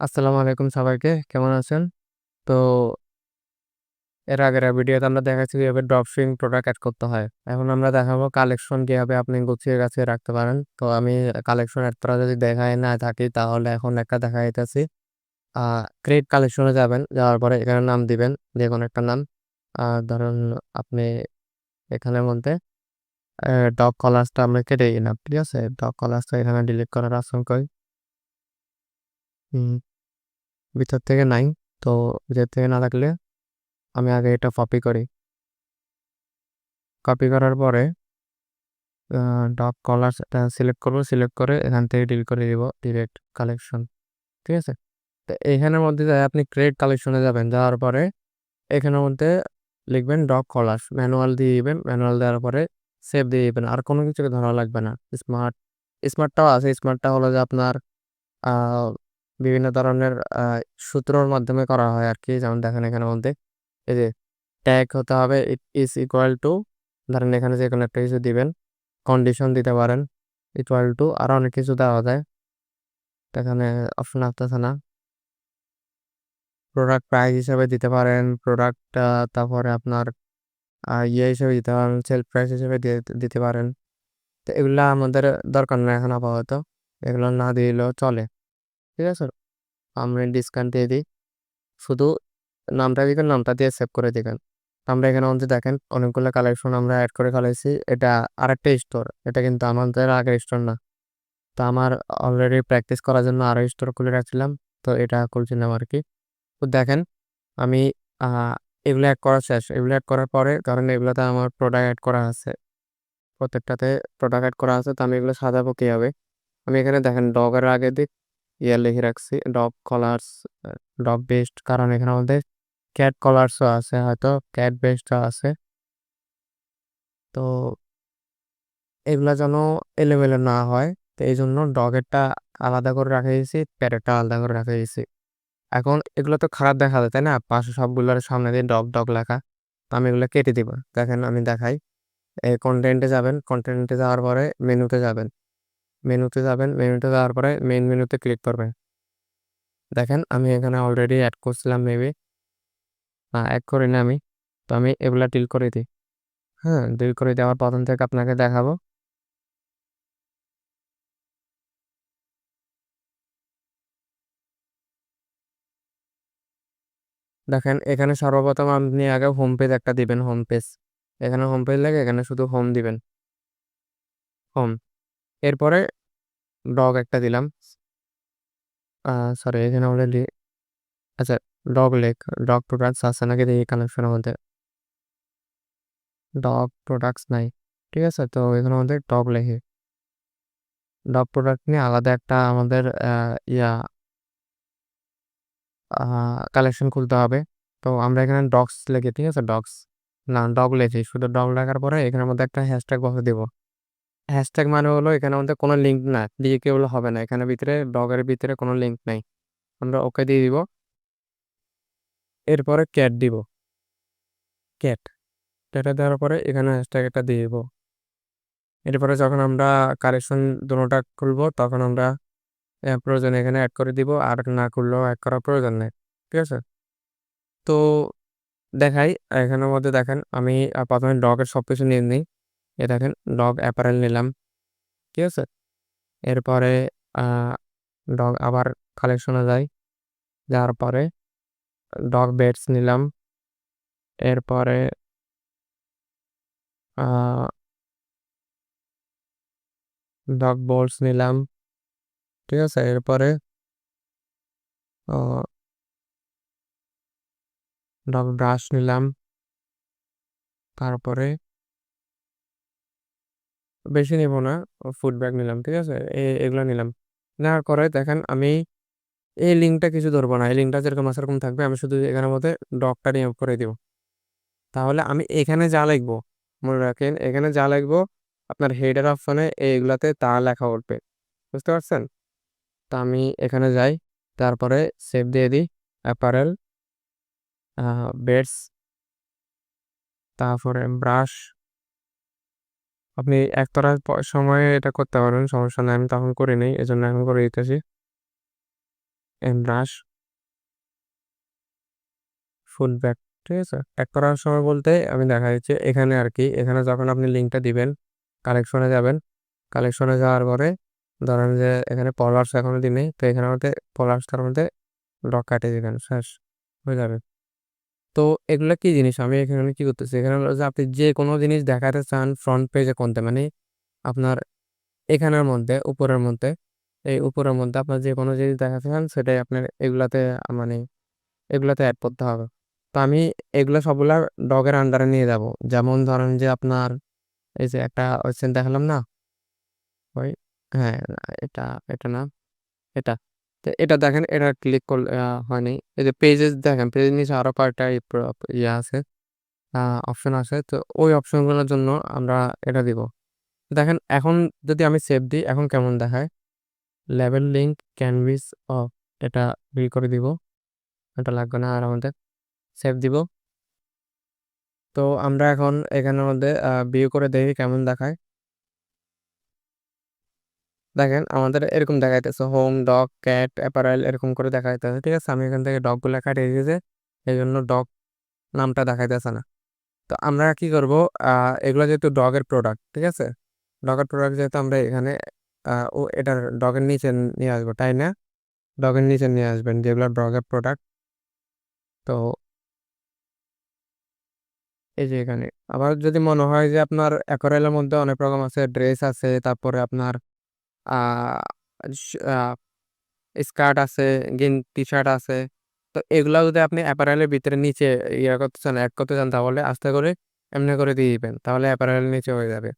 আসসালামু আলাইকুম সবাইকে, কেমন আছেন? তো এর আগের ভিডিওতে আমরা দেখাচ্ছি কীভাবে ড্রপশিপিং প্রোডাক্ট অ্যাড করতে হয়। এখন আমরা দেখাবো কালেকশন কীভাবে আপনি গুছিয়ে গাছিয়ে রাখতে পারেন। তো আমি কালেকশন এড করা যদি দেখায় না থাকি, তাহলে এখন একটা দেখাইতেছি। আ ক্রিয়েট কালেকশনে যাবেন। যাওয়ার পরে এখানে নাম দিবেন। যে কোনো একটা নাম। ধরুন আপনি মধ্যে অ্যা ডগ কলার্সটা আমরা কেটে দিলাম। ঠিক আছে? ডগ কলার্সটা এখানে ডিলিট করার কই? হুম। ভিতর থেকে নাই। তো ভিতর থেকে না থাকলে আমি আগে এটা কপি করি। কপি করার পরে আ ডগ কলার্স সিলেক্ট করব। সিলেক্ট করে এখান থেকে ডিলিট করে দিব। Delete collection. ঠিক আছে? তো এখানের মধ্যে আপনি ক্রিয়েট কালেকশনে যাবেন। যাওয়ার পরে এখানের মধ্যে লিখবেন ডগ কলার ম্যানুয়াল দিয়ে দিবেন। ম্যানুয়াল দেওয়ার পরে সেভ দিয়ে দিবেন। আর কোনো কিছুকে ধরা লাগবে না। স্মার্ট, স্মার্টটাও আছে। স্মার্টটা হলো যে আপনার বিভিন্ন ধরনের সূত্রর মাধ্যমে করা হয় আর কি যেমন দেখেন এখানের মধ্যে এই যে ট্যাগ হতে হবে ইট ইজ ইকুয়াল টু ধরেন এখানে যেকোনো একটা কিছু দিবেন। কন্ডিশন দিতে পারেন। ইকুয়াল টু আরও অনেক কিছু দেওয়া যায়। এখানে অপশন আসতেছে না। প্রোডাক্ট প্রাইস হিসাবে দিতে পারেন। প্রোডাক্ট তারপরে আপনার ইয়ে হিসেবে দিতে পারেন। সেল প্রাইস হিসেবে দিতে পারেন। তো এগুলা আমাদের দরকার নাই এখন আপাতত। এগুলো না দিলেও চলে। ঠিক আছে? আমি ডিসকাউন্ট দিয়ে দিই। শুধু নামটা দিবেন, নামটা দিয়ে সেভ করে দিবেন। আমরা এখানে মধ্যে দেখেন অনেকগুলো কালেকশন আমরা অ্যাড করে ফেলাইছি। এটা আরেকটা স্টোর। এটা কিন্তু আমাদের আগের স্টোর না। তো আমার অলরেডি প্র্যাকটিস করার জন্য আরও স্টোর খুলে রাখছিলাম। তো এটা খুলছিলাম আর কি তো দেখেন আমি এগুলো এড করা শেষ। এগুলো অ্যাড করার পরে ধরেন এগুলোতে আমার প্রোডাক্ট অ্যাড করা আছে। প্রত্যেকটাতে প্রোডাক্ট অ্যাড করা আছে। তো আমি এগুলো সাজাবো কীভাবে? আমি এখানে দেখেন ডগের আগে দিক ইয়ে লিখে রাখছি। ডগ কলার্স, ডগ বেস্ট কারণ এখানে আমাদের ক্যাট কলার্সও আছে হয়তো ক্যাট বেস্টও আছে। তো এগুলা যেন এলোমেলো না হয়। তো এই জন্য ডগেরটা আলাদা করে রাখা হইছে, প্যারেটটা আলাদা করে রাখা হইছে। এখন এগুলো তো খারাপ দেখা যায়, তাই না? পাশে সবগুলার সামনে দিয়ে ডগ, ডগ লেখা। তো আমি এগুলো কেটে দিব। দেখেন আমি দেখাই। কনটেন্টে যাবেন। কন্টেন্টে যাওয়ার পরে মেনুতে যাবেন। মেনুতে যাবেন। মেনুতে যাওয়ার পরে মেন মেনুতে ক্লিক করবেন। দেখেন, আমি এখানে অলরেডি অ্যাড করছিলাম মেবি। না এড করিনি আমি। তো আমি এগুলা ডিল করে দিই। হ্যাঁ? ডিলিট করে দেওয়ার প্রথম থেকে আপনাকে দেখাবো। দেখেন, এখানে সর্বপ্রথম আপনি আগে হোম পেজ একটা দিবেন হোম পেজ। এখানে হোম পেজ লাগে, এখানে শুধু হোম দিবেন। হোম। এরপরে ডগ একটা দিলাম। সরি এখানে অলরেডি আচ্ছা ডগ লেক ডগ প্রোডাক্টস আছে নাকি দেখি কালেকশনের মধ্যে। ডগ প্রোডাক্টস নাই। ঠিক আছে? তো এখানের মধ্যে ডগ লেখে ডগ প্রোডাক্ট নিয়ে আলাদা একটা আমাদের ইয়া কালেকশন খুলতে হবে। তো আমরা এখানে ডগস লিখি, ঠিক আছে? ডগস। না ডগ লিখি। শুধু ডগ লেখার পরে এখানের মধ্যে একটা হ্যাশট্যাগ বসে দিব। হ্যাশট্যাগ মানে হলো এখানের মধ্যে কোনো লিঙ্ক না। দিয়ে কেবল হবে না। এখানে ভিতরে ডগের ভিতরে কোনো লিঙ্ক নাই। আমরা ওকে দিয়ে দিব। এরপরে ক্যাট দিব। ক্যাট। এটা দেওয়ার পরে এখানে হ্যাশট্যাগ একটা দিয়ে দিব। এরপরে যখন আমরা কালেকশন দোনোটা খুলবো, তখন আমরা প্রয়োজন এখানে অ্যাড করে দিব। আর না খুললেও অ্যাড করার প্রয়োজন নেই। ঠিক আছে? তো দেখাই, এখানের মধ্যে দেখেন, আমি প্রথমে ডগের সবকিছু নিয়ে নেই। এই দেখেন ডগ অ্যাপারেল নিলাম। ঠিক আছে? এরপরে ডগ আবার কালেকশনে যাই। যাওয়ার পরে ডগ বেডস নিলাম। এরপরে ডগ বোলস নিলাম। ঠিক আছে? এরপরে ডগ ব্রাশ নিলাম। তারপরে বেশি নিব না। ফুড ব্যাগ নিলাম। ঠিক আছে? এগুলা নিলাম। নেওয়ার পরে দেখেন আমি এই লিঙ্কটা কিছু ধরবো না। এই লিঙ্কটা যেরকম আছে এরকম থাকবে। আমি শুধু এখানের মধ্যে ডগটা রিমুভ করে দিব। তাহলে আমি এখানে যা লিখব, মনে রাখেন এখানে যা লিখব আপনার হেডার অপশনে এইগুলাতে তা লেখা উঠবে। বুঝতে পারছেন? তো আমি এখানে যাই। তারপরে সেভ দিয়ে দিই। অ্যাপারেল বেডস তারপরে ব্রাশ আপনি একতলার প, সময়ে এটা করতে পারবেন। সমস্যা নাই। আমি তখন করি নাই। এজন্য এখন করে দিতেছি। ব্রাশ ফুল ব্যাক ঠিক আছে অ্যাড করার সময় বলতে আমি দেখা যাচ্ছে এখানে আর কি, এখানে যখন আপনি লিঙ্কটা দিবেন, কালেকশনে যাবেন, কালেকশনে যাওয়ার পরে ধরেন যে এখানে পলার্স এখনও দিনে তো এখানে মধ্যে পলার্সটার মধ্যে লক কাটিয়ে দিবেন, শেষ, হয়ে যাবে তো এগুলো কি জিনিস? আমি এখানে কি করতেছি? এখানে যে আপনি যে কোনো জিনিস দেখাতে চান ফ্রন্ট পেজে কোনতে মানে আপনার এখানের মধ্যে, উপরের মধ্যে, এই উপরের মধ্যে আপনার যে কোনো জিনিস দেখাতে চান সেটাই আপনার এগুলাতে মানে এগুলাতে অ্যাড করতে হবে। তো আমি এগুলো সবগুলা ডগের আন্ডারে নিয়ে যাব। যেমন ধরেন যে আপনার এই যে একটা ওয়েবসাইট দেখালাম না? ওই হ্যাঁ এটা এটা না, এটা। তো এটা দেখেন, এটা ক্লিক করলে হয়নি। এই যে পেজেস দেখেন পেজের নিচে আরও কয়েকটা ইয়ে আছে অপশন আছে। তো ওই অপশনগুলোর জন্য আমরা এটা দিব। দেখেন, এখন যদি আমি সেভ দিই, এখন কেমন দেখায়? লেভেল লিঙ্ক ক্যানভিস ও, এটা বিল করে দিব। এটা লাগবে না আর আমাদের সেভ দিব। তো আমরা এখন এখানের মধ্যে ভিউ করে দেখি কেমন দেখায়। দেখেন, আমাদের এরকম দেখাইতেছে হোম ডগ ক্যাট অ্যাপারেল এরকম করে দেখাইতেছে, ঠিক আছে? আমি এখান থেকে ডগগুলো কাটিয়ে দিয়েছে এই জন্য ডগ নামটা দেখাইতেছে না। তো আমরা কি করব এগুলো যেহেতু ডগের প্রোডাক্ট ঠিক আছে? ডগের প্রোডাক্ট যেহেতু আমরা এখানে ও এটার ডগের নিচে নিয়ে আসব, তাই না? ডগের নিচে নিয়ে আসবেন, যেগুলো ডগের প্রোডাক্ট তো এই যে এখানে, আবার যদি মনে হয় যে আপনার অ্যাকোরেলের মধ্যে অনেক রকম আছে ড্রেস আছে, তারপরে আপনার স্কার্ট আছে, গেন টি শার্ট আছে। তো এগুলা যদি আপনি অ্যাপারেলের ভিতরে নিচে ইয়ে করতে চান অ্যাড করতে চান, তাহলে আস্তে করে এমনি করে দিয়ে দিবেন। তাহলে অ্যাপারেলের নিচে হয়ে যাবে।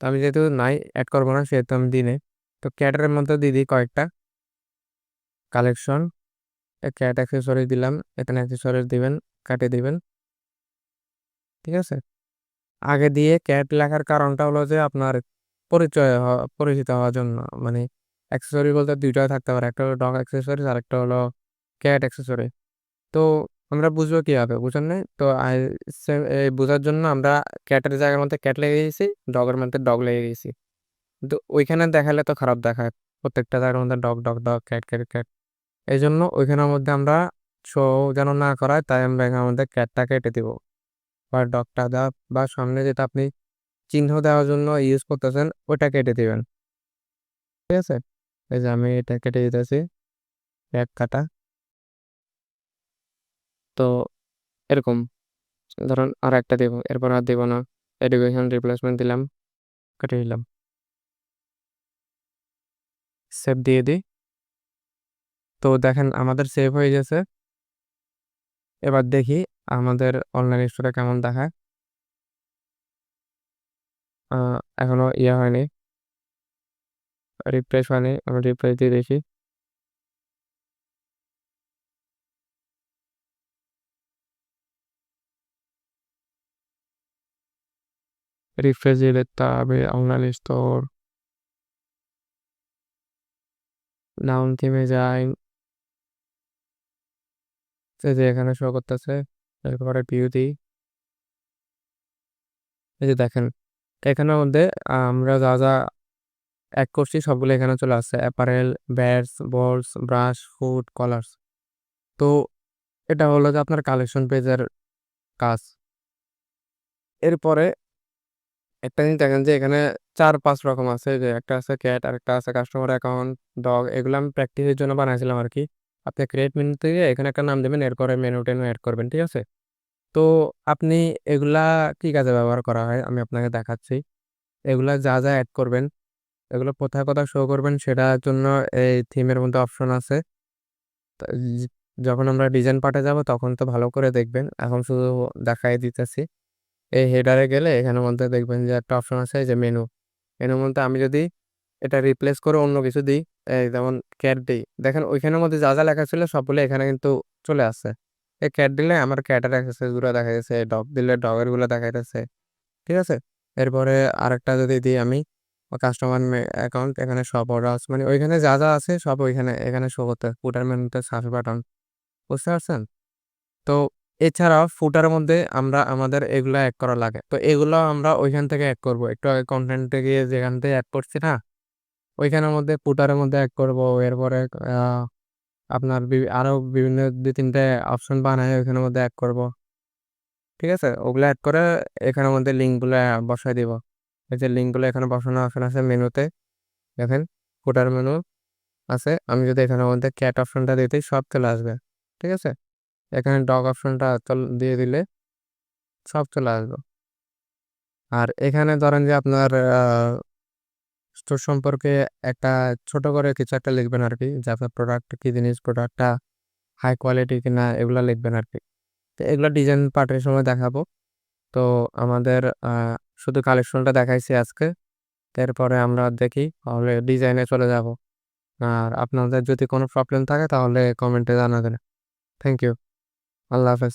তো আমি যেহেতু নাই অ্যাড করব না, সেহেতু আমি দিনে। তো ক্যাটের মধ্যে দিয়ে দিই কয়েকটা। কালেকশন ক্যাট অ্যাক্সেসরি দিলাম, এখানে অ্যাক্সেসরি দিবেন কাটে দিবেন। ঠিক আছে? আগে দিয়ে ক্যাট লেখার কারণটা হলো যে, আপনার পরিচয় হওয়া পরিচিত হওয়ার জন্য। মানে অ্যাক্সেসরি বলতে দুইটাই থাকতে পারে, একটা হলো ডগ অ্যাক্সেসরি আর একটা হলো ক্যাট অ্যাক্সেসরি তো আমরা বুঝব কীভাবে, বুঝেন নাই? তো এই বোঝার জন্য আমরা ক্যাটের জায়গার মধ্যে ক্যাট লেগে গেছি ডগের মধ্যে ডগ লেগে গেছি। কিন্তু ওইখানে দেখালে তো খারাপ দেখায়, প্রত্যেকটা জায়গার মধ্যে dog dog dog cat cat cat এই জন্য ওইখানের মধ্যে আমরা শো যেন না করায়, তাই আমরা এখানের মধ্যে ক্যাটটা কেটে দিব। বা ডগটা দেওয়া বা সামনে যেটা আপনি চিহ্ন দেওয়ার জন্য ইউজ করতেছেন ওটা কেটে দিবেন। ঠিক আছে? এই যে আমি এটা কেটে দিতেছি, এক কাটা। তো এরকম, ধরুন আর একটা দেব, এরপর আর দেব না এডুকেশন রিপ্লেসমেন্ট দিলাম, কেটে দিলাম। সেভ দিয়ে দিই। তো দেখেন আমাদের সেভ হয়ে গেছে। এবার দেখি আমাদের অনলাইন স্টোরে কেমন দেখায়। এখনও ইয়ে হয়নি। রিফ্রেশ হয়নি, আমি রিফ্রেশ দিয়ে দেখি। রিফ্রেশ দিয়ে দেখতে হবে অনলাইন স্টোর নাউন থিমে যাই যে এখানে শো করতেছে, এরপরে ভিউ দিই। এই যে দেখেন এখানের মধ্যে আমরা যা যা এক করছি সবগুলো এখানে চলে আসছে। Apparel bats balls brush food collars তো এটা হলো যে আপনার কালেকশন পেজের কাজ। এরপরে একটা জিনিস দেখেন যে এখানে চার পাঁচ রকম আছে। যে একটা আছে ক্যাট আর একটা আছে কাস্টমার অ্যাকাউন্ট ডগ এগুলো আমি প্র্যাকটিসের জন্য বানাইছিলাম আর কি। আপনি ক্রিয়েট মেনু থেকে এখানে একটা নাম দেবেন, এরপরে মেনু টেনু অ্যাড করবেন, ঠিক আছে? তো আপনি এগুলা কি কাজে ব্যবহার করা হয়? আমি আপনাকে দেখাচ্ছি। এগুলা যা যা অ্যাড করবেন, এগুলো কোথায় কোথায় শো করবেন সেটার জন্য এই থিমের মধ্যে অপশন আছে। যখন আমরা ডিজাইন পার্টে যাব তখন তো ভালো করে দেখবেন। এখন শুধু দেখাই দিতেছি। এই হেডারে গেলে এখানের মধ্যে দেখবেন যে একটা অপশন আছে যে মেনু মেনুর মধ্যে আমি যদি এটা রিপ্লেস করে অন্য কিছু দিই, এই যেমন ক্যাট দিই। দেখেন ওইখানের মধ্যে যা যা লেখা ছিল সবগুলো এখানে কিন্তু চলে আসছে। এই ক্যাট দিলে আমার ক্যাটেরগুলো দেখা যাচ্ছে ডগ দিলে ডগেরগুলো দেখা যাচ্ছে, ঠিক আছে? এরপরে আরেকটা যদি দিই আমি কাস্টমার অ্যাকাউন্ট এখানে সব অর্ডার আছে। মানে ওইখানে যা যা আছে সব ওইখানে, এখানে শো করতে ফুটার মেনুতে সার্চ বাটন বুঝতে পারছেন? তো এছাড়াও ফুটার মধ্যে আমরা, আমাদের এগুলো অ্যাড করা লাগে। তো এগুলো আমরা ওইখান থেকে অ্যাড করব। একটু আগে কন্টেন্টে গিয়ে যেখান থেকে অ্যাড করছি না, ওইখানের মধ্যে ফুটারের মধ্যে অ্যাড করব। এরপরে আপনার আরও বিভিন্ন দুই তিনটে অপশন বানায় ওইখানের মধ্যে অ্যাড করব। ঠিক আছে? ওগুলো অ্যাড করে এখানের মধ্যে লিঙ্কগুলো বসাই দিব। এই যে লিঙ্কগুলো এখানে বসানো অপশন আছে মেনুতে। দেখেন ফুটার মেনু আছে। আমি যদি এখানের মধ্যে ক্যাট অপশনটা দিতেই সব চলে আসবে। ঠিক আছে? এখানে ডগ অপশনটা দিয়ে দিলে সব চলে আসবে। আর এখানে ধরেন যে আপনার স্টোর সম্পর্কে একটা ছোট করে কিছু একটা লিখবেন আর কি যে আপনার প্রোডাক্ট কী জিনিস প্রোডাক্টটা হাই কোয়ালিটি কিনা, এগুলো লিখবেন আর কি তো এগুলো ডিজাইন পার্টের সময় দেখাবো। তো আমাদের শুধু কালেকশনটা দেখাইছি আজকে। এরপরে আমরা দেখি, তাহলে ডিজাইনে চলে যাব। আর আপনাদের যদি কোনো প্রবলেম থাকে, তাহলে কমেন্টে জানাবেন। থ্যাংক ইউ আল্লাহ হাফেজ।